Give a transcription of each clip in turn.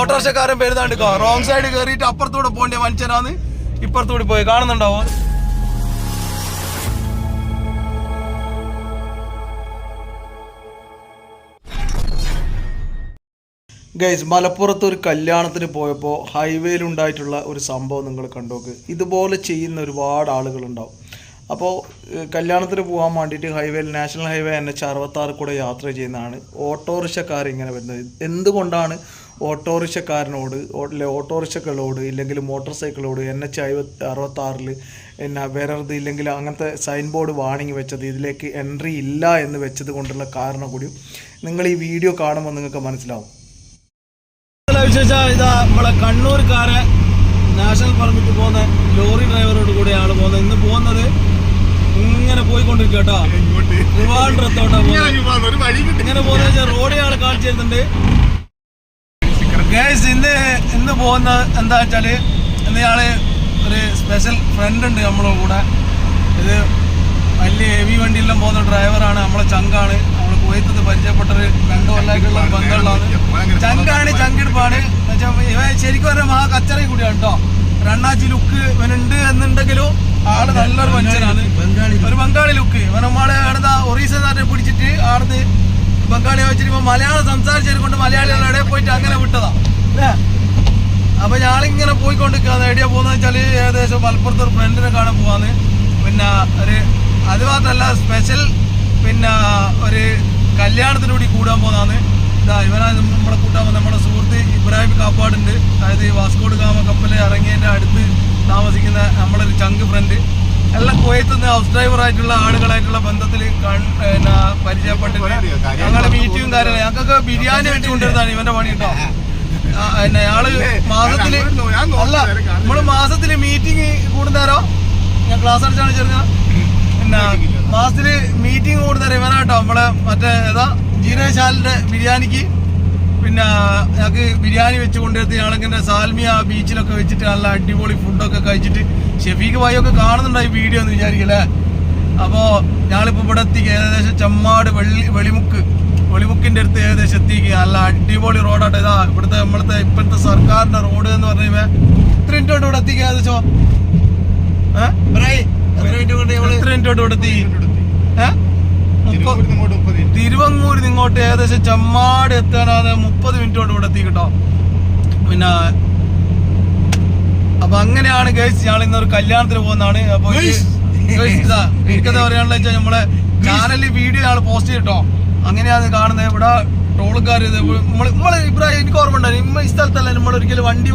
ഓട്ടോറിക്ഷക്കാരൻ വരുന്നാണ്ട് wrong side കയറിയിട്ട് അപ്പുറത്തൂടെ പോണ്ടെ മനുഷ്യനാന്ന് ഇപ്പുറത്തൂടെ പോയി. കാണുന്നുണ്ടാവോ? Guys മലപ്പുറത്ത് ഒരു കല്യാണത്തിന് പോയപ്പോൾ ഹൈവേയിൽ ഉണ്ടായിട്ടുള്ള ഒരു സംഭവം നിങ്ങൾ കണ്ടോക്ക്. ഇതുപോലെ ചെയ്യുന്ന ഒരുപാട് ആളുകളുണ്ടാവും. അപ്പോൾ കല്യാണത്തിന് പോകാൻ വേണ്ടിയിട്ട് ഹൈവേയിൽ നാഷണൽ ഹൈവേ എൻ എച്ച് അറുപത്താറ് കൂടെ യാത്ര ചെയ്യുന്നതാണ്. ഓട്ടോറിക്ഷക്കാർ ഇങ്ങനെ വരുന്നത്. എന്തുകൊണ്ടാണ് ഓട്ടോറിക്ഷക്കാരനോട് അല്ലെ ഓട്ടോറിക്ഷകളോട് ഇല്ലെങ്കിൽ മോട്ടോർ സൈക്കിളോട് എൻ എച്ച് അറുപത്തി അറുപത്താറിൽ പിന്നെ വരരുത് ഇല്ലെങ്കിൽ അങ്ങനത്തെ സൈൻ ബോർഡ് വാണിംഗ് വെച്ചത് ഇതിലേക്ക് എൻട്രി ഇല്ല എന്ന് വെച്ചത് കൊണ്ടുള്ള കാരണം കൂടി നിങ്ങൾ ഈ വീഡിയോ കാണുമ്പോൾ നിങ്ങൾക്ക് മനസ്സിലാവും. ഇതാ നമ്മളെ കണ്ണൂർക്കാരെ നാഷണൽ പെർമിറ്റ് പോകുന്ന ലോറി ഡ്രൈവറോട് കൂടെയാണ് പോകുന്നത്. ഇന്ന് പോകുന്നത് ഇങ്ങനെ കേട്ടോ. ട്രിവാൻഡ്രത്തോട്ടാ കിട്ടി. ഇങ്ങനെ പോകുന്ന റോഡ് കാണിച്ചു തരുന്നുണ്ട്. ഗൈസ് ഇന്ന് ഇന്ന് പോകുന്ന എന്താ വെച്ചാൽ ഇന്ന് ഒരു സ്പെഷ്യൽ ഫ്രണ്ട് ഉണ്ട് നമ്മളെ കൂടെ. ഇത് വലിയ ഹെവി വണ്ടിയെല്ലാം പോകുന്ന ഡ്രൈവറാണ് നമ്മളെ ചങ്കാണ്. നമ്മൾ കുവൈത്തത് പരിചയപ്പെട്ടൊരു രണ്ട് കൊല്ലായിട്ടുള്ള ബന്ധമുള്ളതാണ് ചങ്കാണ് ചങ്കിടുപ്പാണ് ശരിക്കും പറഞ്ഞാൽ മഹാ കച്ചറയും കൂടിയാണ് കേട്ടോ. രണ്ടാഴ്ച ലുക്ക് ഇവനുണ്ട് എന്നുണ്ടെങ്കിലും ആൾ നല്ലൊരു മനുഷ്യനാണ്. ഒരു ബംഗാളി ലുക്ക്. ഇവനമ്മാളെ നമ്മളെ ആടുന്ന ഒറീസ നാട്ടിൽ പിടിച്ചിട്ട് ആടുന്ന് ബംഗാളി വെച്ചിട്ട് ഇപ്പൊ മലയാളം സംസാരിച്ചത് കൊണ്ട് മലയാളികളുടെ ഇടയിൽ പോയിട്ട് അങ്ങനെ വിട്ടതാ. അപ്പൊ ഞാളിങ്ങനെ പോയിക്കൊണ്ടിരിക്കുക എവിടെയാ പോകുന്ന വെച്ചാൽ ഏകദേശം മലപ്പുറത്ത് ഒരു ഫ്രണ്ടിനെ കാണാൻ പോവാന്ന്. പിന്നെ ഒരു അത് മാത്രല്ല സ്പെഷ്യൽ പിന്നെ ഒരു കല്യാണത്തിന് കൂടി കൂടാൻ പോകുന്നതാണ് ഇതാ ഇവനാ നമ്മുടെ പോകുന്ന നമ്മുടെ സുഹൃത്ത് ഇബ്രാഹിം കാപ്പാടുണ്ട്. അതായത് ഈ വാസ്കോട് ഗാമ കപ്പലിൽ ഇറങ്ങിയതിന്റെ അടുത്ത് താമസിക്കുന്ന നമ്മുടെ ഒരു ചങ്ക് ഫ്രണ്ട് എല്ലാം കുവൈത്ത് നിന്ന് ഹൗസ് ഡ്രൈവർ ആയിട്ടുള്ള ആളുകളായിട്ടുള്ള ബന്ധത്തിൽ പിന്നെ പരിചയപ്പെട്ടിട്ട് ഞങ്ങളുടെ മീറ്റിംഗും കാര്യങ്ങളും ഞങ്ങൾക്കൊക്കെ ബിരിയാണി വെച്ച് കൊണ്ടുവരുന്നതാണ് ഇവന്റെ പണി കേട്ടോ. പിന്നെ ഞങ്ങൾ മാസത്തിൽ അല്ല നമ്മൾ മാസത്തിൽ മീറ്റിംഗ് കൂടുന്നേരോ ഞാൻ ക്ലാസ് അടിച്ചാണ് ചെറുങ്ങ മാസത്തിൽ മീറ്റിംഗ് കൂടുന്നേരം ഇവനാട്ടോ നമ്മളെ മറ്റേ ഏതാ ജീനശാലിന്റെ ബിരിയാണിക്ക്. പിന്നെ ഞങ്ങൾക്ക് ബിരിയാണി വെച്ച് കൊണ്ടുവരുത്തി ഞങ്ങളിങ്ങനെ സാൽമിയ ബീച്ചിലൊക്കെ വെച്ചിട്ട് നല്ല അടിപൊളി ഫുഡൊക്കെ കഴിച്ചിട്ട് ഷെഫീഖ് ഭായിയൊക്കെ കാണുന്നുണ്ടായി വീഡിയോ എന്ന് വിചാരിക്കല്ലേ? അപ്പോൾ ഞങ്ങളിപ്പോൾ ഇവിടെ എത്തി ഏകദേശം ചെമ്മാട് വെള്ളി വെളിമുക്ക് വെളിമുക്കിന്റെ അടുത്ത് ഏകദേശം എത്തിക്ക് നല്ല അടിപൊളി റോഡാട്ടോ ഇതാ ഇവിടുത്തെ നമ്മളത്തെ ഇപ്പോഴത്തെ സർക്കാരിന്റെ റോഡ് എന്ന് പറഞ്ഞാൽ ഇത്ര മിനിറ്റ് ഇവിടെ എത്തിക്കുക ഏകദേശം? തിരുവങ്ങൂരിൽ ഇങ്ങോട്ട് ഏകദേശം ചെമ്മാട് എത്താനാതെ മുപ്പത് മിനിറ്റ് കൊണ്ട് ഇവിടെ എത്തി കേട്ടോ. പിന്നെ അപ്പൊ അങ്ങനെയാണ് ഗൈസ് ഞങ്ങൾ ഇന്നൊരു കല്യാണത്തിന് പോകുന്നതാണ്. അപ്പൊ എനിക്കെന്താ പറയാനുള്ള വെച്ചാൽ നമ്മളെ ചാനലിൽ വീഡിയോ ഞങ്ങൾ പോസ്റ്റ് ചെയ്തിട്ടോ. അങ്ങനെയാണ് കാണുന്നത്. ഇവിടെ ട്രോളുകാർ നമ്മൾ നമ്മൾ ഇബ്രാഹിം എനിക്ക് ഓർമ്മ ഉണ്ടായിരുന്നു ഇമ്മ ഈ സ്ഥലത്തല്ല നമ്മൾ ഒരിക്കലും വണ്ടി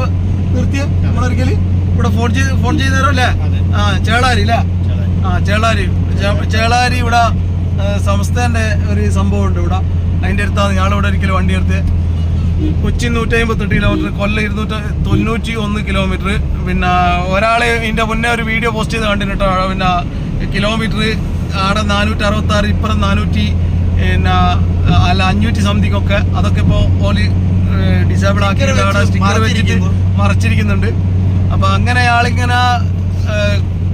നിർത്തിയ? നമ്മളൊരിക്കലും ഇവിടെ ഫോൺ ചെയ്ത് ഫോൺ ചെയ്ത് തരാം അല്ലേ ആ ചേളാരി അല്ലേ? ആ ചേളാരി. ചേളാരി ഇവിടെ ആ, സംസ്ഥാന്റെ ഒരു സംഭവം ഉണ്ട് ഇവിടെ. അതിന്റെ അടുത്താണ് ഞങ്ങളിവിടെ ഒരിക്കലും വണ്ടി എടുത്ത്. കൊച്ചി നൂറ്റി അമ്പത്തെട്ട് കിലോമീറ്റർ കൊല്ലം ഇരുന്നൂറ്റി തൊണ്ണൂറ്റി ഒന്ന് കിലോമീറ്റർ പിന്നെ ഒരാളെ ഇതിന്റെ മുന്നേ ഒരു വീഡിയോ പോസ്റ്റ് ചെയ്ത് കണ്ടിട്ടുണ്ട്. കേട്ടോ പിന്നെ കിലോമീറ്റർ ആടെ നാനൂറ്റി അറുപത്തി ആറ് ഇപ്പുറം നാനൂറ്റി പിന്നെ അല്ല അഞ്ഞൂറ്റി സംതിങ് ഒക്കെ. അതൊക്കെ ഇപ്പോൾ ഓൽ ഡിസേബിൾ ആക്കി. സ്റ്റിക്കർ വെച്ചിട്ട് മറച്ചിരിക്കുന്നുണ്ട്. അപ്പൊ അങ്ങനെ ആളിങ്ങനെ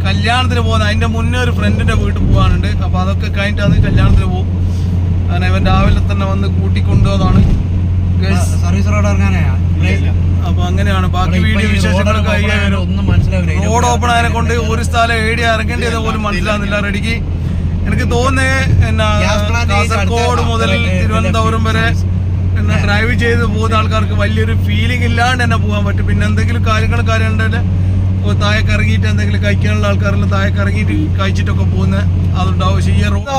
കല്യാണത്തിന് പോകുന്നത്. അതിന്റെ മുന്നേ ഒരു ഫ്രണ്ടിന്റെ വീട്ടിൽ പോകാനുണ്ട് അപ്പോൾ അതൊക്കെ കഴിഞ്ഞിട്ട് അത് കല്യാണത്തിന് പോകും. അങ്ങനെ ഇവൻ രാവിലെ തന്നെ വന്ന് കൂട്ടിക്കൊണ്ടുപോകുന്നതാണ്. Service road ഇറങ്ങാനാ? അപ്പൊ അങ്ങനെയാണ്. ബാക്കി വീഡിയോ വിശേഷങ്ങളൊക്കെ ഒന്നും മനസ്സിലാവില്ല. റോഡ് ഓപ്പൺ ആയതിനെ കൊണ്ട് ഒരു സ്ഥലം ഏടി ഇറങ്ങേണ്ടത് പോലും മനസ്സിലാകുന്നില്ല റെഡിക്ക്. എനിക്ക് തോന്നുന്നത് എന്നാ കാസർഗോഡ് മുതൽ തിരുവനന്തപുരം വരെ എന്നാ ഡ്രൈവ് ചെയ്ത് പോകുന്ന ആൾക്കാർക്ക് വലിയൊരു ഫീലിംഗ് ഇല്ലാണ്ട് തന്നെ പോകാൻ പറ്റും. പിന്നെ എന്തെങ്കിലും കാര്യങ്ങൾ കാര്യങ്ങളുണ്ടെങ്കിൽ താഴേക്ക് ഇറങ്ങിയിട്ട് എന്തെങ്കിലും കഴിക്കാനുള്ള ആൾക്കാരെല്ലാം താഴേക്ക് ഇറങ്ങിയിട്ട് കഴിച്ചിട്ടൊക്കെ പോകുന്ന അതുണ്ടാവും. പക്ഷേ ഈ റോഡ്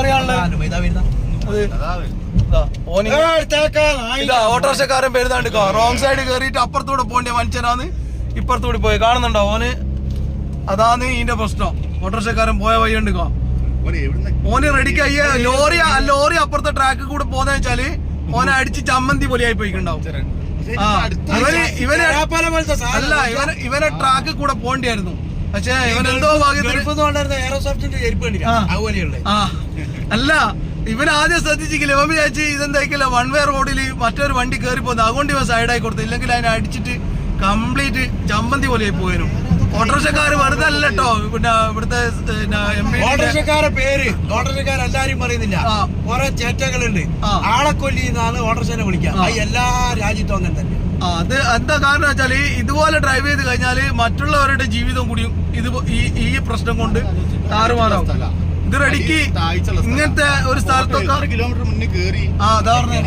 ഓട്ടോറിക്ഷക്കാരൻ പെരുതാണ്ട് റോങ് സൈഡ് കയറിയിട്ട് അപ്പുറത്തൂടെ പോകേണ്ട മനുഷ്യനാന്ന് ഇപ്പുറത്തൂടെ പോയി. കാണുന്നുണ്ടോ ഓന്? അതാണ് ഇതിന്റെ പ്രശ്നം. ഓട്ടോറിക്ഷക്കാരൻ പോയ വഴി ഉണ്ട് കോ ഓന് റെഡിക്ക് അയ്യ ലോറി ലോറി അപ്പുറത്തെ ട്രാക്ക് കൂടെ പോകുന്ന വെച്ചാൽ ഓനെ അടിച്ച് ചമ്മന്തി പോലെയായി പോയിക്കുണ്ടാവും ഇവന് അല്ല ഇവന് ഇവനെ ട്രാക്ക് കൂടെ പോണ്ടിയായിരുന്നു പക്ഷേ. അതുപോലെയുള്ള ആ. അല്ല ഇവൻ ആദ്യം ശ്രദ്ധിച്ചില്ല ഇവൻ വിചാരിച്ച് ഇതെന്തായിക്കില്ല വൺ വേ റോഡിൽ മറ്റൊരു വണ്ടി കയറി പോകുന്നത് അതുകൊണ്ട് ഇവ സൈഡായി കൊടുത്തു ഇല്ലെങ്കിൽ അതിനെ അടിച്ചിട്ട് കംപ്ലീറ്റ് ചമ്മന്തി പോലെ പോയനും. ഓട്ടോറിക്ഷക്കാര് വെറുതെ അല്ല കേട്ടോ പിന്നെ ഇവിടുത്തെ ഓട്ടോറിക്ഷക്കാരെ പേര് ഓട്ടോറിക്ഷക്കാരെല്ലാരും പറയുന്നില്ല. കൊറേ ചേറ്റകളുണ്ട് ആളെ ആളെക്കൊല്ലി എന്നാണ് ഓട്ടോറിക്ഷനെ വിളിക്കുക. എല്ലാ രാജ്യത്തും അങ്ങനെ തന്നെ. അത് എന്താ കാരണം വെച്ചാൽ ഇതുപോലെ ഡ്രൈവ് ചെയ്ത് കഴിഞ്ഞാൽ മറ്റുള്ളവരുടെ ജീവിതം കൂടിയും ഇത് ഈ ഈ പ്രശ്നം കൊണ്ട് താറുമാറാവും. ഇത് റെഡിക്ക് ഇങ്ങനത്തെ ഒരു സ്ഥലത്തൊക്കെ കിലോമീറ്റർ മുന്നേ കേറി ആ അതാ പറഞ്ഞേ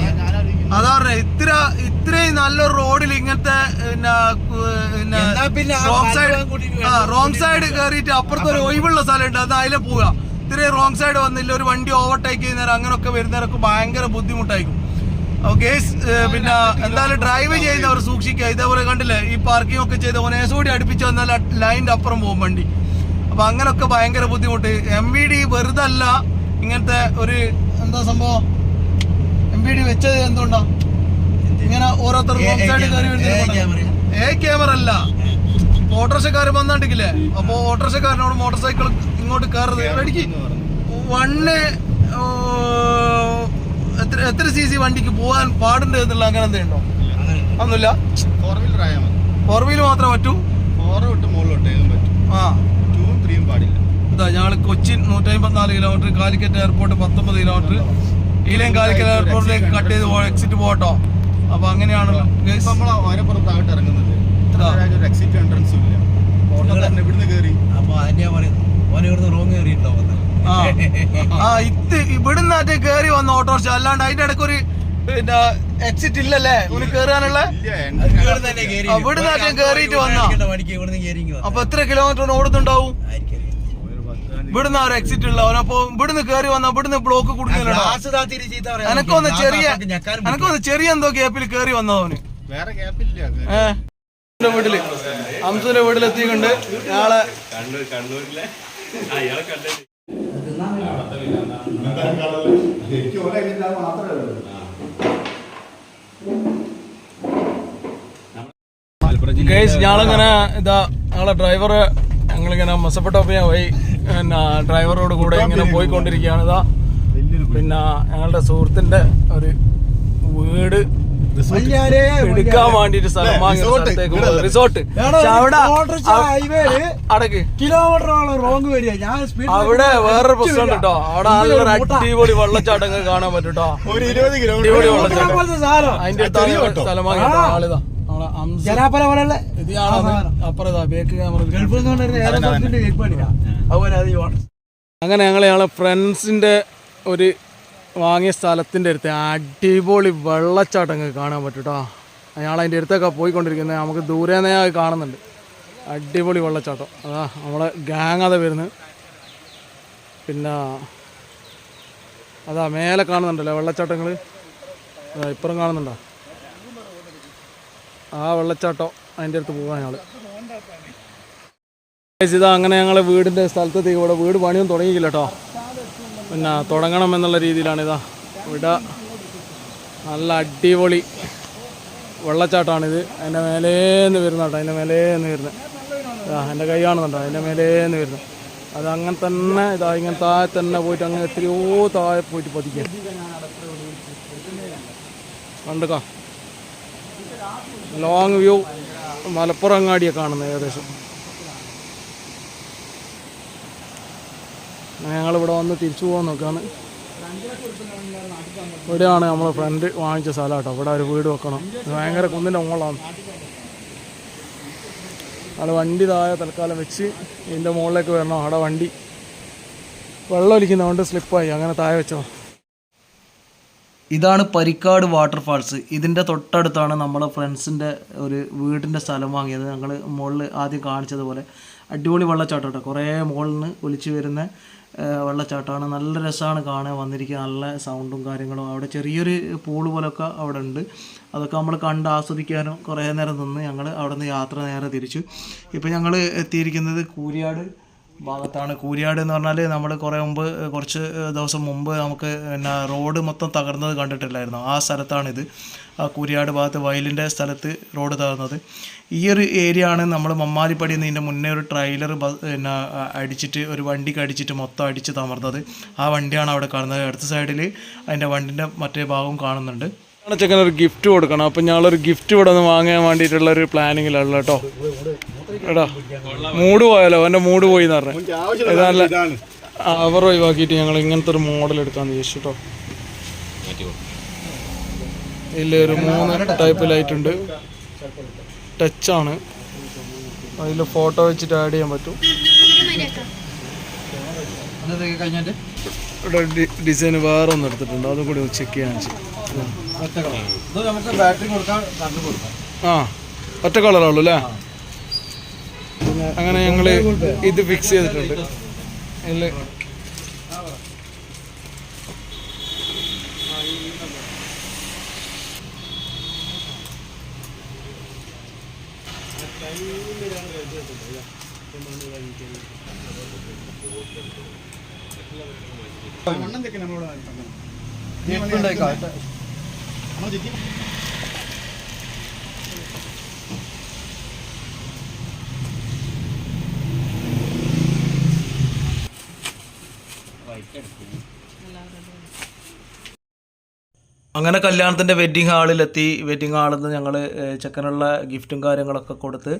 അതാ പറഞ്ഞ ഇത്ര ഇത്രയും നല്ലൊരു റോഡിൽ ഇങ്ങനത്തെ പിന്നെ റോങ് സൈഡ് ആ റോങ് സൈഡ് കയറിയിട്ട് അപ്പുറത്തെ ഒരു ഒഴിവുള്ള സ്ഥലമുണ്ട് അത് അതിലെ പോവുക. ഇത്രയും റോങ് സൈഡ് വന്നില്ല ഒരു വണ്ടി ഓവർടേക്ക് ചെയ്യുന്നേരം അങ്ങനെയൊക്കെ വരുന്നവരൊക്കെ ഭയങ്കര ബുദ്ധിമുട്ടായിരിക്കും. ഓക്കെ പിന്നെ എന്തായാലും ഡ്രൈവ് ചെയ്യുന്നവർ സൂക്ഷിക്കുക. ഇതേപോലെ കണ്ടില്ലേ ഈ പാർക്കിംഗ് ഒക്കെ ചെയ്ത് ഒനേസോടി അടുപ്പിച്ച് വന്നാൽ ലൈന്റെ അപ്പുറം പോകും വണ്ടി. അപ്പൊ അങ്ങനൊക്കെ ഭയങ്കര ബുദ്ധിമുട്ട്. എം വി ഡി വെറുതല്ല ഇങ്ങനത്തെ ഒരു എന്താ സംഭവം? ഡി വെച്ചത് എന്തുകൊണ്ടാ? ഇങ്ങനെ ഓരോരുത്തർ ഏ- റോങ് ഏ ക്യാമറ, കയറി ഏ ക്യാമറ. വരുന്നത് ഏ ക്യാമറ അല്ല. ഓട്ടോറിക്ഷക്കാരൻ വന്നിട്ടില്ലേ? അപ്പൊ ഓട്ടോറിക്ഷക്കാരനോട് മോട്ടോർ സൈക്കിൾ ഇങ്ങോട്ട് കയറുന്നത് എനിക്ക് വണ്ണ് എത്ര എത്ര സി സി വണ്ടിക്ക് പോകാൻ പാടുണ്ട് എന്നുള്ള അങ്ങനെ എന്തെയുണ്ടോ ഒന്നുമില്ല. ഫോർ വീലർ ആയാൽ മതി. ഫോർ വീൽ മാത്രമേ പറ്റൂ? ഫോർ തൊട്ട് മുകളിലോട്ട് ഏതും പറ്റും. ആ. ടൂവും ത്രീയും പാടില്ല. ഇതാ ഞങ്ങൾ കൊച്ചിൻ നൂറ്റി അമ്പത്തിനാല് കിലോമീറ്റർ കാലിക്കറ്റ് എയർപോർട്ട് പത്തൊമ്പത് കിലോമീറ്റർ ഈലയും കാലിക്കൽ എയർപോർട്ടിലേക്ക് കട്ട് ചെയ്ത് എക്സിറ്റ് പോകട്ടോ അപ്പൊ അങ്ങനെയാണല്ലോ നമ്മൾ ഇറങ്ങുന്നത്. ഒരു എക്സിറ്റ് എൻട്രൻസും ഇല്ല. ഓട്ടോ തന്നെ ഇവിടുന്ന് കയറി അപ്പൊ അതിന്റെ പറയുന്നത് ഓനെ ഇവിടുന്ന് റോങ് കയറിയിട്ടുണ്ടോ ആ. ആ ഇത് ഇവിടുന്ന് വന്ന ഓട്ടോറിക്ഷ അല്ലാണ്ട് അതിന്റെ ഇടയ്ക്ക് ഒരു പിന്നെ എക്സിറ്റ് ഇല്ലല്ലേ? ഇവന് കേറാനുള്ള? ഇവിടുന്ന് കേറിയിട്ട് വന്നോ? അപ്പൊ എത്ര കിലോമീറ്റർ ഓടുന്നുണ്ടാവും? ഇവിടുന്ന് ഒരു എക്സിറ്റ് ഉള്ള അവനപ്പോ ഇവിടുന്ന് കേറി വന്ന ഇവിടുന്ന് ബ്ലോക്ക് പറയാം എനക്കൊന്ന് ചെറിയ എനക്കൊന്ന് ചെറിയ എന്തോ ഗ്യാപ്പിൽ കേറി വന്നവന് വേറെ ഗ്യാപ്പില്ല വീട്ടിൽ. അംസുവിന്റെ വീട്ടിലെത്തിയിട്ടുണ്ട്. ഇയാളെ ഗൈസ് ഞാളിങ്ങനെ ഇതാ ഞങ്ങളെ ഡ്രൈവറ് ഞങ്ങളിങ്ങനെ മസപ്പെട്ടോപ്പിയ വഴി പിന്നെ ഡ്രൈവറോട് കൂടെ ഇങ്ങനെ പോയിക്കൊണ്ടിരിക്കുകയാണ്. ഇതാ പിന്നെ ഞങ്ങളുടെ സുഹൃത്തിന്റെ ഒരു വീട് എടുക്കാൻ വേണ്ടിട്ട് സ്ഥലം വാങ്ങിയ റിസോർട്ട്. അടക്ക് കിലോമീറ്ററോളം റോങ് വരിക ഞാൻ അവിടെ വേറൊരു പ്രശ്നം കേട്ടോ അവിടെ നല്ലൊരു അടിപൊളി വെള്ളച്ചാട്ടങ്ങൾ കാണാൻ പറ്റും കേട്ടോ ഒരു ഇരുപത് അടിപൊളി വെള്ളച്ചാട്ടം. അതിന്റെ അടുത്ത് സ്ഥലം വാങ്ങിയ ആളിതാ. നമ്മളെ ഹംസ. ജനാപ്പല പോലെയുള്ള ഇത് ഞാനാണ് അപ്പുറം ഇതാ ബേക്ക് ക്യാമറ ഗൾഫിൽ നിന്ന് അങ്ങനെ ഞങ്ങൾ ഞങ്ങളെ ഫ്രണ്ട്സിന്റെ ഒരു വാങ്ങിയ സ്ഥലത്തിന്റെ അടുത്ത് അടിപൊളി വെള്ളച്ചാട്ടങ്ങൾ കാണാൻ പറ്റൂട്ടോ. കേട്ടോ അതിന്റെ അടുത്തൊക്കെ പോയിക്കൊണ്ടിരിക്കുന്നത് നമുക്ക് ദൂരെ നിന്നേ കാണുന്നുണ്ട്. അടിപൊളി വെള്ളച്ചാട്ടം. അതാ നമ്മളെ ഗാങ് അതാ വരുന്നത് പിന്നെ അതാ മേലെ കാണുന്നുണ്ടല്ലോ വെള്ളച്ചാട്ടങ്ങൾ അതാ ഇപ്പുറം കാണുന്നുണ്ടോ? ആ വെള്ളച്ചാട്ടം അതിന്റെ അടുത്ത് പോകാൻ ഞങ്ങൾ ഇതാ അങ്ങനെ ഞങ്ങൾ വീടിന്റെ സ്ഥലത്തെത്തി ഇവിടെ വീട് പണിയൊന്നും തുടങ്ങിയില്ല കേട്ടോ പിന്നെ തുടങ്ങണം എന്നുള്ള രീതിയിലാണ് ഇതാ. ഇവിടെ നല്ല അടിപൊളി വെള്ളച്ചാട്ടമാണിത്. അതിന്റെ മേലേന്ന് വരുന്ന കേട്ടോ അതിന്റെ മേലേന്ന് വരുന്നത്. ഇതാ എന്റെ കൈ കാണുന്നുണ്ടോ? അതിന്റെ മേലേന്ന് വരുന്നത്. അത് അങ്ങനെ തന്നെ ഇതാ ഇങ്ങനെ താഴെ തന്നെ പോയിട്ട് അങ്ങനെ എത്രയോ താഴെ പോയിട്ട് പതിക്കുക. കണ്ടുക്കോ ലോങ് വ്യൂ മലപ്പുറം അങ്ങാടിയാണ് കാണുന്നത് ഏകദേശം. ഞങ്ങളിവിടെ വന്ന് തിരിച്ചു പോകാൻ നോക്കുകയാണ് ഇവിടെയാണ് നമ്മളെ ഫ്രണ്ട് വാങ്ങിച്ച സ്ഥലം കേട്ടോ ഇവിടെ ഒരു വീട് വെക്കണം. ഭയങ്കര കുന്നിന്റെ മുകളാണ് അവിടെ വണ്ടി താഴെ തൽക്കാലം വെച്ച് ഇതിന്റെ മുകളിലേക്ക് വരണം. അവിടെ വണ്ടി വെള്ളം ഒലിക്കുന്നതുകൊണ്ട് സ്ലിപ്പായി അങ്ങനെ താഴെ വെച്ചോ. ഇതാണ് പരിക്കാട് വാട്ടർഫാൾസ് ഇതിന്റെ തൊട്ടടുത്താണ് നമ്മളെ ഫ്രണ്ട്സിന്റെ ഒരു വീടിന്റെ സ്ഥലം വാങ്ങിയത്. ഞങ്ങൾ മുകളിൽ ആദ്യം കാണിച്ചതുപോലെ അടിപൊളി വെള്ളച്ചാട്ടം കേട്ടോ. കുറേ മുകളിൽ നിന്ന് ഒലിച്ച് വരുന്ന വെള്ളച്ചാട്ടമാണ്. നല്ല രസമാണ് കാണാൻ വന്നിരിക്കുക നല്ല സൗണ്ടും കാര്യങ്ങളും. അവിടെ ചെറിയൊരു പൂൾ പോലൊക്കെ അവിടെ ഉണ്ട്. അതൊക്കെ നമ്മൾ കണ്ട് ആസ്വദിക്കാനും കുറേ നേരം നിന്ന് ഞങ്ങൾ അവിടെ നിന്ന് യാത്ര നേരെ തിരിച്ചു. ഇപ്പോൾ ഞങ്ങൾ എത്തിയിരിക്കുന്നത് കൂരിയാട് ഭാഗത്താണ് കൂരിയാട് എന്ന് പറഞ്ഞാൽ നമ്മൾ കുറേ മുമ്പ് കുറച്ച് ദിവസം മുമ്പ് നമുക്ക് പിന്നെ റോഡ് മൊത്തം തകർന്നത് കണ്ടിട്ടില്ലായിരുന്നു. ആ സ്ഥലത്താണിത്. ആ കൂരിയാട് ഭാഗത്ത് വയലിന്റെ സ്ഥലത്ത് റോഡ് തകർന്നത്. ഈ ഒരു ഏരിയ ആണ് നമ്മൾ മമ്മാലിപ്പടി ഇതിന്റെ മുന്നേ ഒരു ട്രെയിലർ പിന്നെ അടിച്ചിട്ട് ഒരു വണ്ടിക്ക് അടിച്ചിട്ട് മൊത്തം അടിച്ച് തമർന്നത് ആ വണ്ടിയാണ് അവിടെ കാണുന്നത്. അടുത്ത സൈഡിൽ അതിന്റെ വണ്ടിന്റെ മറ്റേ ഭാഗവും കാണുന്നുണ്ട്. ചെക്കൻ ഒരു ഗിഫ്റ്റ് കൊടുക്കണം. അപ്പം ഞങ്ങളൊരു ഗിഫ്റ്റ് ഇവിടെ നിന്ന് വാങ്ങാൻ വേണ്ടിയിട്ടുള്ള ഒരു പ്ലാനിങ്ങിലുള്ള കേട്ടോ. എടാ മൂഡ് പോയാലോ? എന്റെ മൂഡ് പോയി എന്ന് പറഞ്ഞു ഇതല്ല അവർ ഒഴിവാക്കിയിട്ട് ഞങ്ങൾ ഇങ്ങനത്തെ ഒരു മോഡൽ എടുക്കാൻ വിചാരിച്ചു കേട്ടോ ഇതിൽ ഒരു മൂന്ന് ടൈപ്പ് ലൈറ്റ് ഉണ്ട്. ടച്ചാണ് അതിൽ ഫോട്ടോ വെച്ചിട്ട് ആഡ് ചെയ്യാൻ പറ്റും. ഇവിടെ ഡിസൈൻ വേറെ ഒന്ന് എടുത്തിട്ടുണ്ട്. അതും കൂടി ചെക്ക് ചെയ്യാൻ ആ. ഒറ്റ കളറുള്ളൂ അല്ലേ? അങ്ങനെ ഞങ്ങൾ ഇത് ഫിക്സ് ചെയ്തിട്ടുണ്ട്. ഇതിൽ അങ്ങനെ കല്യാണത്തിന്റെ വെഡ്ഡിങ് ഹാളിലെത്തി വെഡ്ഡിങ് ഹാളിൽ നിന്ന് ഞങ്ങൾ ചെക്കനുള്ള ഗിഫ്റ്റും കാര്യങ്ങളൊക്കെ കൊടുത്ത്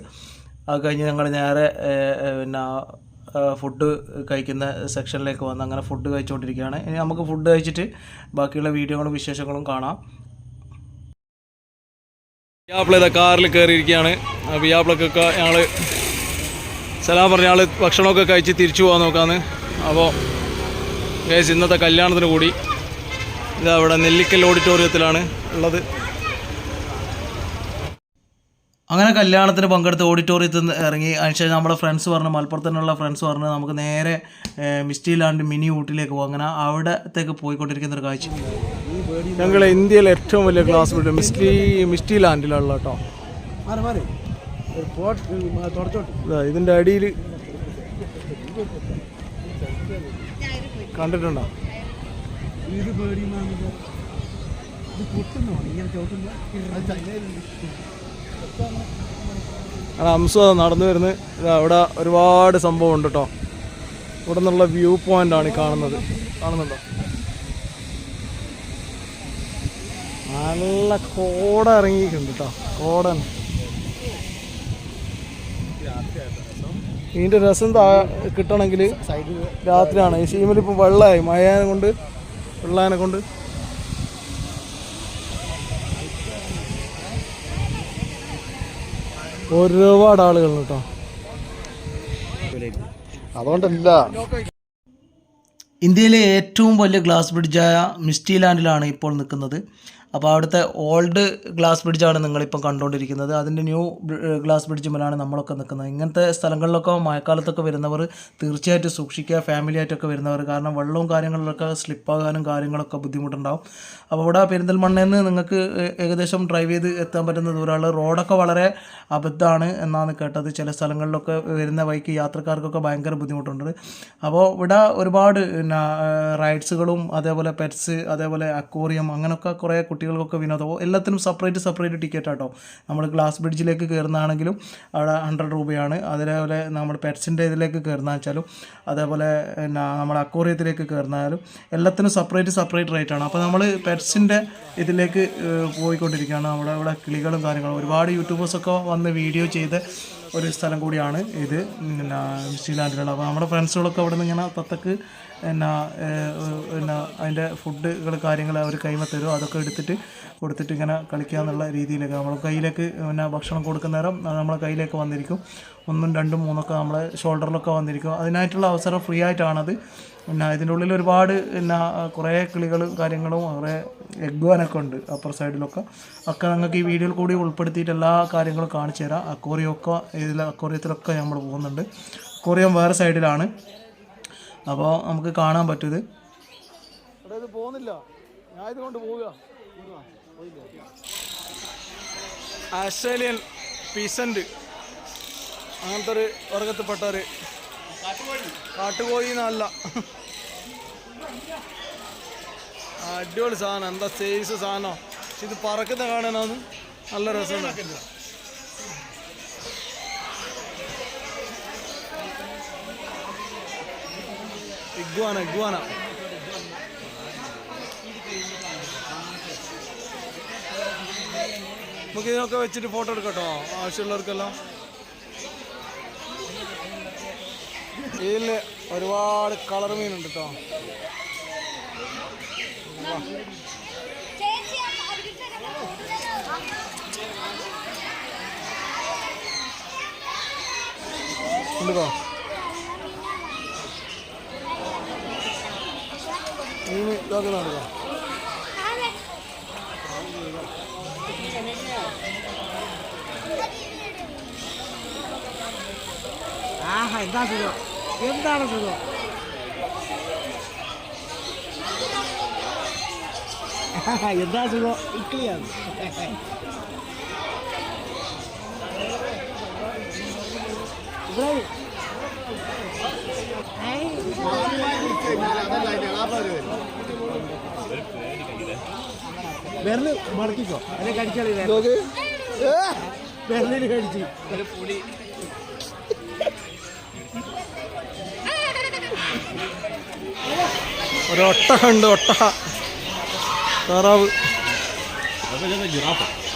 അത് കഴിഞ്ഞ് ഞങ്ങൾ നേരെ പിന്നെ ഫുഡ് കഴിക്കുന്ന സെക്ഷനിലേക്ക് വന്ന് അങ്ങനെ ഫുഡ് കഴിച്ചുകൊണ്ടിരിക്കുകയാണ് ഇനി നമുക്ക് ഫുഡ് കഴിച്ചിട്ട് ബാക്കിയുള്ള വീഡിയോകളും വിശേഷങ്ങളും കാണാം. വിയാപ്പിള ഇതാ കാറിൽ കയറിയിരിക്കുകയാണ് വിയാപ്പിളക്കൊക്കെ ഞങ്ങൾ സലാം പറഞ്ഞ ആൾ ഭക്ഷണമൊക്കെ കഴിച്ച് തിരിച്ചു പോകാൻ നോക്കാന്ന്. അപ്പോൾ ഗൈസ് ഇന്നത്തെ കല്യാണത്തിന് കൂടി ഇത് അവിടെ നെല്ലിക്കൽ ഓഡിറ്റോറിയത്തിലാണ് ഉള്ളത്. അങ്ങനെ കല്യാണത്തിന് പങ്കെടുത്ത് ഓഡിറ്റോറിയത്തിൽ നിന്ന് ഇറങ്ങി. അതിനുശേഷം നമ്മുടെ ഫ്രണ്ട്സ് പറഞ്ഞു മലപ്പുറത്ത് നിന്നുള്ള ഫ്രണ്ട്സ് പറഞ്ഞു നമുക്ക് നേരെ മിസ്റ്റി ലാൻഡ് മിനി ഊട്ടിലേക്ക് പോകും. അങ്ങനെ അവിടത്തേക്ക് പോയിക്കൊണ്ടിരിക്കുന്ന ഒരു കാഴ്ച. ഞങ്ങൾ ഇന്ത്യയിലെ ഏറ്റവും വലിയ ക്ലാസ് വീട് മിസ്റ്റി മിസ്റ്റി ലാൻഡിലുള്ള കേട്ടോ ഇതിന്റെ അടിയിൽ കണ്ടിട്ടുണ്ടോ? ഇത് പേടിയുമാണ് ഇത് പൊട്ടുന്നോ? ഇങ്ങനെ അവിടെ അംസു നടന്നു വരുന്നത്. ഇതാ അവിടെ ഒരുപാട് സംഭവം ഉണ്ട് കേട്ടോ. ഇവിടെ നിന്നുള്ള വ്യൂ പോയിന്റ് ആണ് കാണുന്നത്. കാണുന്നുണ്ടോ? നല്ല കോട ഇറങ്ങിയിട്ടുണ്ട് കേട്ടോ. കോടൻ. ഇതിന്റെ രസം താ കിട്ടണമെങ്കിൽ രാത്രിയാണ്. ഈ സീമിലിപ്പോ വെള്ളമായി. മഴ കൊണ്ട് വെള്ളാനെ കൊണ്ട് ഒരുപാട് ആളുകൾ കേട്ടോ. അതുകൊണ്ടല്ല. ഇന്ത്യയിലെ ഏറ്റവും വലിയ ഗ്ലാസ് ബ്രിഡ്ജായ മിസ്റ്റി ലാൻഡിലാണ് ഇപ്പോൾ നിൽക്കുന്നത്. അപ്പോൾ അവിടുത്തെ ഓൾഡ് ഗ്ലാസ് ബ്രിഡ്ജാണ് നിങ്ങളിപ്പം കണ്ടുകൊണ്ടിരിക്കുന്നത്. അതിന്റെ ന്യൂ ഗ്ലാസ് ബ്രിഡ്ജുമലാണ് നമ്മളൊക്കെ നിൽക്കുന്നത്. ഇങ്ങനത്തെ സ്ഥലങ്ങളിലൊക്കെ മഴക്കാലത്തൊക്കെ വരുന്നവർ തീർച്ചയായിട്ടും സൂക്ഷിക്കുക ഫാമിലി ആയിട്ടൊക്കെ വരുന്നവർ. കാരണം വെള്ളവും കാര്യങ്ങളിലൊക്കെ സ്ലിപ്പാകാനും കാര്യങ്ങളൊക്കെ ബുദ്ധിമുട്ടുണ്ടാകും അപ്പോൾ ഇവിടെ പെരിന്തൽമണ്ണയിൽ നിന്ന് നിങ്ങൾക്ക് ഏകദേശം ഡ്രൈവ് ചെയ്ത് എത്താൻ പറ്റുന്ന ദൂരമുള്ള റോഡൊക്കെ വളരെ അബദ്ധമാണ് എന്നാണ് കേട്ടത്. ചില സ്ഥലങ്ങളിലൊക്കെ വരുന്ന വഴിക്ക് യാത്രക്കാർക്കൊക്കെ ഭയങ്കര ബുദ്ധിമുട്ടുണ്ട്. അപ്പോൾ ഇവിടെ ഒരുപാട് റൈഡ്സുകളും അതേപോലെ പെറ്റ്സ് അതേപോലെ അക്വോറിയം അങ്ങനെയൊക്കെ കുറേ കുട്ടികൾക്കൊക്കെ വിനോദമോ എല്ലാത്തിനും സെപ്പറേറ്റ് സെപ്പറേറ്റ് ടിക്കറ്റ് ആട്ടോ. നമ്മൾ ഗ്ലാസ് ബ്രിഡ്ജിലേക്ക് കയറുന്നതാണെങ്കിലും അവിടെ ഹൺഡ്രഡ് രൂപയാണ്. അതേപോലെ നമ്മൾ പെറ്റ്സിന്റെ ഇതിലേക്ക് കയറുന്ന വെച്ചാലും അതേപോലെ നമ്മൾ അക്വോറിയത്തിലേക്ക് കയറുന്നാലും എല്ലാത്തിനും സെപ്പറേറ്റ് സെപ്പറേറ്റ് റേറ്റ് ആണ്. അപ്പോൾ നമ്മൾ പെറ്റ്സിന്റെ ഇതിലേക്ക് പോയിക്കൊണ്ടിരിക്കുകയാണ്. നമ്മുടെ ഇവിടെ കിളികളും കാര്യങ്ങളും ഒരുപാട് യൂട്യൂബേഴ്സൊക്കെ വന്ന് വീഡിയോ ചെയ്ത് ഒരു സ്ഥലം കൂടിയാണ് ഇത്. പിന്നെ ന്യൂസിലാൻഡിലുള്ള അപ്പോൾ നമ്മുടെ ഫ്രണ്ട്സുകളൊക്കെ അവിടെ നിന്ന് ഇങ്ങനെ തത്തക്ക് എന്നാ പിന്നെ അതിന്റെ ഫുഡുകൾ കാര്യങ്ങൾ അവർ കൈമ തരും അതൊക്കെ എടുത്തിട്ട് കൊടുത്തിട്ട് ഇങ്ങനെ കളിക്കുക എന്നുള്ള രീതിയിലൊക്കെ നമ്മൾ കയ്യിലേക്ക് പിന്നെ ഭക്ഷണം കൊടുക്കുന്ന നേരം നമ്മളെ കയ്യിലേക്ക് വന്നിരിക്കും. ഒന്നും രണ്ടും മൂന്നൊക്കെ നമ്മളെ ഷോൾഡറിലൊക്കെ വന്നിരിക്കും. അതിനായിട്ടുള്ള അവസരം ഫ്രീ ആയിട്ടാണത്. പിന്നെ ഇതിന്റെ ഉള്ളിൽ ഒരുപാട് പിന്നെ കുറേ കിളികളും കാര്യങ്ങളും കുറേ എഗ്വാനൊക്കെ ഉണ്ട് അപ്പർ സൈഡിലൊക്കെ. ഒക്കെ നിങ്ങൾക്ക് ഈ വീഡിയോയിൽ കൂടി ഉൾപ്പെടുത്തിയിട്ട് എല്ലാ കാര്യങ്ങളും കാണിച്ചു തരാം. അക്കോറിയൊക്കെ ഇതിൽ അക്കോറിയത്തിലൊക്കെ നമ്മൾ പോകുന്നുണ്ട്. അക്കോറിയം വേറെ സൈഡിലാണ്. അപ്പോൾ നമുക്ക് കാണാൻ പറ്റൂ ഇത് പോകുന്നില്ല. ഞാൻ ഇതുകൊണ്ട് പോവുക. Australian peasant. അങ്ങനത്തെ ഒരു വർഗത്തിൽപ്പെട്ടവര്. കാട്ടുകോഴി എന്നല്ല. അടിപൊളി സാധനം. എന്താ സേസ് സാധനം? പക്ഷെ ഇത് പറക്കുന്ന കാണാനാണ് നല്ല രസമുണ്ട് ഇഗ്വാന ഇഗ്വാന നമുക്ക് ഇതിനൊക്കെ വെച്ചിട്ട് ഫോട്ടോ എടുക്കട്ടോ ആവശ്യമുള്ളവർക്കെല്ലാം. ഇതിൽ ഒരുപാട് കളർ മീനുണ്ട് കേട്ടോ ഉണ്ടോ? മീൻ ഇതൊക്കെ നടക്കാം ആഹാ എന്താ സുഖം? എന്താണ് സുഖം? എന്താ സുഖം? ഇക്ലിയാണ് ഇവിടെ അതല്ല അതിന്റെ ഇളാപ്പാര് വരും വിരൽ മടക്കിക്കോ. അതിനെ കടിച്ചാളി വിരലിന് കടിച്ചു. ഒരു ഒട്ടക? ഉണ്ട് ഒട്ടഹ താറാവ്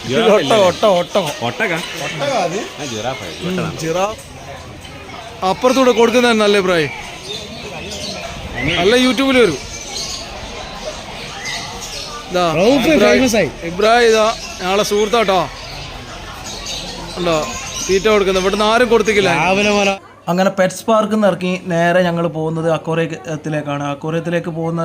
അപ്പുറത്തൂടെ കൊടുക്കുന്ന നല്ല ഒട്ടകം ഒട്ടക ഒട്ടകാ അത് ആ ജിറാഫ് ജിറാഫ് അപ്പുറത്തൂടെ കൊടുക്കുന്നതന്നെ നല്ല ഇബ്രാഹിം നല്ല യൂട്യൂബിൽ വരും. ഇബ്രാഹിം-. ഇതാ ഞങ്ങളെ സുഹൃത്താട്ടോ. ഉണ്ടോ തീറ്റ കൊടുക്കുന്നത് ഇവിടുന്ന് ആരും കൊടുത്തിക്കില്ല. രാവിലെ അങ്ങനെ പെറ്റ്സ് പാർക്കിൽ നിന്ന് ഇറക്കി നേരെ ഞങ്ങൾ പോകുന്നത് അക്കോറിയത്തിലേക്കാണ് അക്വറിയത്തിലേക്ക് പോകുന്ന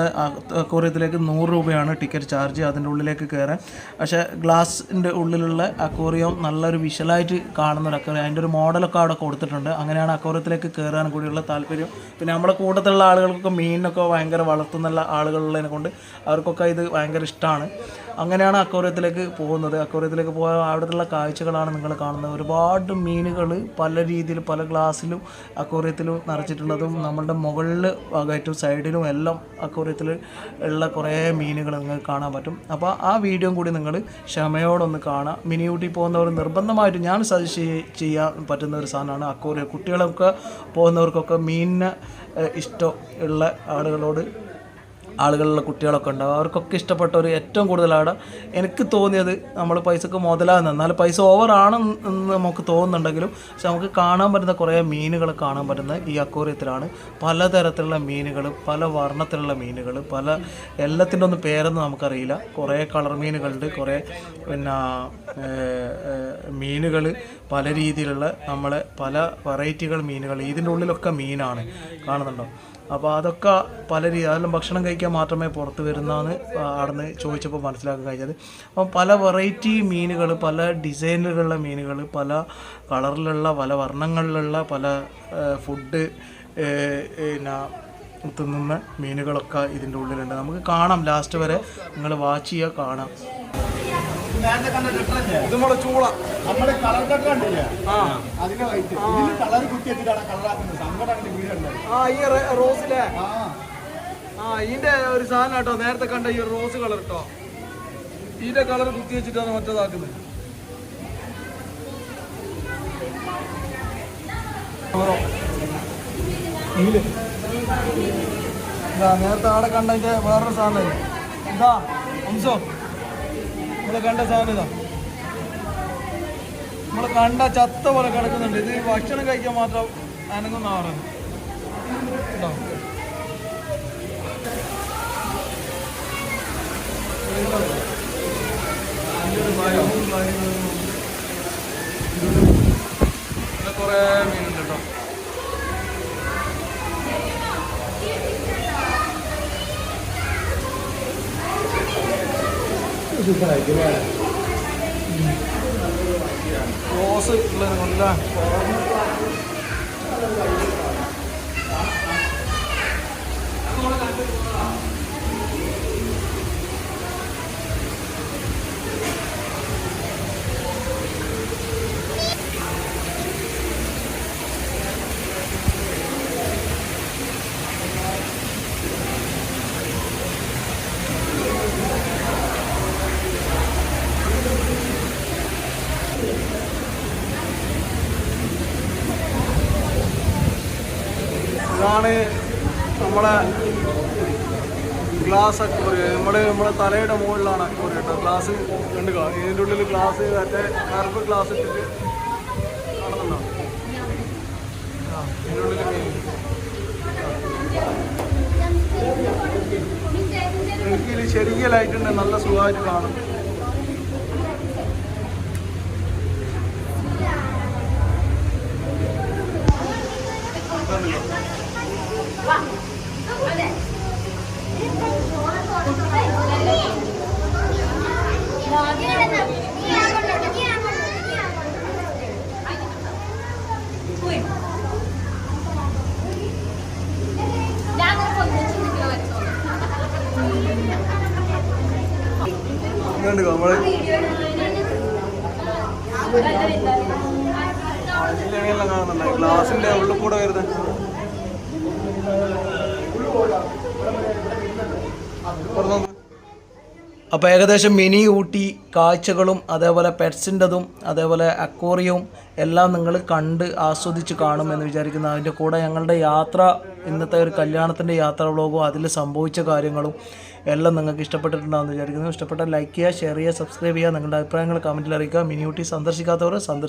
അക്വറിയത്തിലേക്ക് നൂറ് രൂപയാണ് ടിക്കറ്റ് ചാർജ് അതിന്റെ ഉള്ളിലേക്ക് കയറാൻ. പക്ഷേ ഗ്ലാസിന്റെ ഉള്ളിലുള്ള അക്വറിയം നല്ലൊരു വിഷലായിട്ട് കാണുന്ന ഒരു അതിന്റെ ഒരു മോഡലൊക്കെ അവിടെ കൊടുത്തിട്ടുണ്ട്. അങ്ങനെയാണ് അക്വറിയത്തിലേക്ക് കയറാൻ കൂടിയുള്ള താല്പര്യം. പിന്നെ നമ്മുടെ കൂട്ടത്തിലുള്ള ആളുകൾക്കൊക്കെ മീനിനൊക്കെ ഭയങ്കര വളർത്തുന്നുള്ള ആളുകളുള്ളതിനെ കൊണ്ട് അവർക്കൊക്കെ ഇത് ഭയങ്കര ഇഷ്ടമാണ് അങ്ങനെയാണ് അക്വറിയത്തിലേക്ക് പോകുന്നത്. അക്വറിയത്തിലേക്ക് പോയ അവിടുത്തെ കാഴ്ചകളാണ് നിങ്ങൾ കാണുന്നത്. ഒരുപാട് മീനുകൾ പല രീതിയിൽ പല ഗ്ലാസ്സിലും അക്വോറിയത്തിലും നിറച്ചിട്ടുള്ളതും നമ്മളുടെ മുകളിൽ ഭാഗമായിട്ടും സൈഡിലും എല്ലാം അക്വോറിയത്തിൽ ഉള്ള കുറേ മീനുകൾ നിങ്ങൾക്ക് കാണാൻ പറ്റും. അപ്പോൾ ആ വീഡിയോ കൂടി നിങ്ങൾ ക്ഷമയോടൊന്ന് കാണാം മിനി ഊട്ടി പോകുന്നവർ നിർബന്ധമായിട്ട് ഞാൻ സജസ്റ്റ് ചെയ്യാൻ പറ്റുന്ന ഒരു സാധനമാണ് അക്വോറിയ. കുട്ടികളൊക്കെ പോകുന്നവർക്കൊക്കെ മീനിനെ ഇഷ്ടം ഉള്ള ആളുകളോട് ആളുകളുള്ള കുട്ടികളൊക്കെ ഉണ്ടാവും. അവർക്കൊക്കെ ഇഷ്ടപ്പെട്ട ഒരു ഏറ്റവും കൂടുതൽ അവിടെ എനിക്ക് തോന്നിയത് നമ്മൾ പൈസക്ക് മുതലാകുന്ന എന്നാൽ പൈസ ഓവറാണെന്ന് നമുക്ക് തോന്നുന്നുണ്ടെങ്കിലും പക്ഷെ നമുക്ക് കാണാൻ പറ്റുന്ന കുറേ മീനുകൾ കാണാൻ പറ്റുന്ന ഈ അക്വേറിയത്തിലാണ് പലതരത്തിലുള്ള മീനുകൾ പല വർണത്തിലുള്ള മീനുകൾ പല എല്ലാത്തിന്റെ ഒന്നും പേരൊന്നും നമുക്കറിയില്ല. കുറേ കളർ മീനുകളുണ്ട് കുറേ പിന്നെ മീനുകൾ പല രീതിയിലുള്ള നമ്മളെ പല വെറൈറ്റികൾ മീനുകൾ ഇതിന്റെ ഉള്ളിലൊക്കെ മീനാണ് കാണുന്നുണ്ടോ? അപ്പോൾ അതൊക്കെ പല രീതി അതെല്ലാം ഭക്ഷണം കഴിക്കാൻ മാത്രമേ പുറത്ത് വരുന്നതെന്ന് അവിടുന്ന് ചോദിച്ചപ്പോൾ മനസ്സിലാക്കാൻ കഴിഞ്ഞത്. അപ്പം പല വെറൈറ്റി മീനുകൾ പല ഡിസൈനിലുള്ള മീനുകൾ പല കളറിലുള്ള പല വർണങ്ങളിലുള്ള പല ഫുഡ് പിന്നെ തിന്നുന്ന മീനുകളൊക്കെ ഇതിന്റെ ഉള്ളിലുണ്ട്. നമുക്ക് കാണാം. ലാസ്റ്റ് വരെ നിങ്ങൾ വാച്ച് ചെയ്യുക കാണാം. ഇത് നമ്മുടെ ചൂള. നമ്മുടെ കളർ കട്ട് കണ്ടില്ലേ? ആ. അതിന്റെ വൈറ്റ് ഇതിന് കളർ കളറാക്കുന്നത് വീടുണ്ട് ആ ഈ റോസിലെ. ആ. ഇതിന്റെ ഒരു സാധനം കേട്ടോ. നേരത്തെ കണ്ട ഈ റോസ് കളർ കേട്ടോ. ഇതിന്റെ കളർ കുത്തി വെച്ചിട്ടാണ് മറ്റേതാക്കുന്നത് നേരത്തെ ആടെ കണ്ടതിന്റെ വേറൊരു സാധനം ഇതാ അംസോ. നമ്മൾ കണ്ട സാധനം ഇതാ. നമ്മൾ കണ്ട ചത്ത പോലെ കിടക്കുന്നുണ്ട്. ഇത് ഭക്ഷണം കഴിക്കാൻ മാത്രം അനങ്ങുന്ന ആറാണ് കേട്ടോ കുറേ മീനുണ്ട് കേട്ടോ. റോസ് ഉള്ളത് കൊണ്ടല്ലേ ഇതാണ് നമ്മളെ ഗ്ലാസ് അക്വറിയം നമ്മുടെ തലയുടെ മുകളിലാണ് അക്വറിയം കേട്ടോ. ഗ്ലാസ് കണ്ടുക ഇതിന്റെ ഉള്ളിൽ ഗ്ലാസ് മറ്റേ കറുപ്പ് ഗ്ലാസ് ഇട്ടിട്ട് കാണുന്നുണ്ടോ? ആ ഇതിന്റെ ഉള്ളിൽ ശരിയലായിട്ടുണ്ട് നല്ല സുഖമായിട്ട് കാണും. ഇതുണ്ട് നമ്മൾ. കാണുന്നുണ്ട് ഗ്ലാസിന്റെ ഉള്ളിൽ കൂടെ വരുന്നത് അപ്പോൾ ഏകദേശം മിനി ഊട്ടി കാഴ്ചകളും അതേപോലെ പെറ്റ്സിന്റെതും അതേപോലെ അക്വോറിയവും എല്ലാം നിങ്ങൾ കണ്ട് ആസ്വദിച്ച് കാണും എന്ന് വിചാരിക്കുന്നു. അതിന്റെ കൂടെ ഞങ്ങളുടെ യാത്ര ഇന്നത്തെ ഒരു കല്യാണത്തിന്റെ യാത്രാ വ്ളോഗും അതിൽ സംഭവിച്ച കാര്യങ്ങളും എല്ലാം നിങ്ങൾക്ക് ഇഷ്ടപ്പെട്ടിട്ടുണ്ടാകുമെന്ന് വിചാരിക്കുന്നു. ഇഷ്ടപ്പെട്ട ലൈക്ക് ചെയ്യുക ഷെയർ ചെയ്യുക സബ്സ്ക്രൈബ് ചെയ്യുക നിങ്ങളുടെ അഭിപ്രായങ്ങൾ കമന്റിൽ അറിയിക്കുക. മിനിയൂട്ടി സന്ദർശിക്കാത്തവർ സന്ദർശിക്കുക